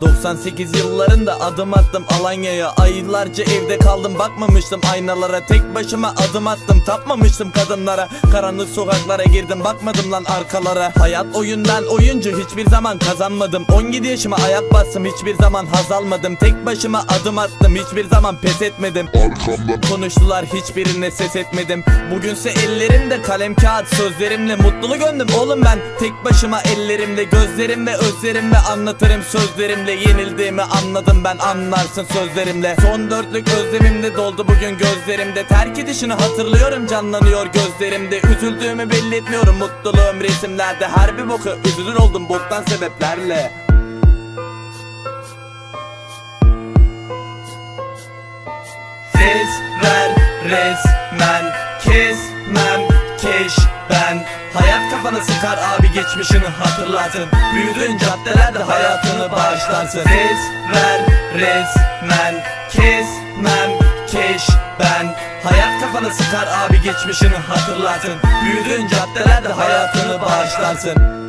98 yıllarında adım attım Alanya'ya. Aylarca evde kaldım bakmamıştım aynalara. Tek başıma adım attım tapmamıştım kadınlara. Karanlık sokaklara girdim bakmadım lan arkalara. Hayat oyundan oyuncu hiçbir zaman kazanmadım. 17 yaşıma ayak bastım hiçbir zaman haz almadım. Tek başıma adım attım hiçbir zaman pes etmedim. Arkamdan Konuştular hiçbirine ses etmedim. Bugünse ellerimde kalem kağıt sözlerimle Mutluluğu gömdüm. Oğlum ben Tek başıma ellerimle gözlerimle özlerimle Anlatırım sözlerimle yenildiğimi anladım ben Anlarsın sözlerimle. Son dörtlük özlemimde doldu bugün gözlerimde. Terk edişini hatırlıyorum canlanıyor gözlerimde. Üzüldüğümü belli etmiyorum mutluluğum resimlerde. Her bir boku üzülür oldum boktan sebeplerle. Ses ver resmen kesmem keş ben. Hayat kafana sıkar abi geçmişini hatırlarsın. Büyüdüğün caddelerde bağışlarsın Ses ver resmen kesmem keş ben. Hayat kafana sıkar abi geçmişini hatırlarsın. Büyüdüğün caddelerde hayatını bağışlarsın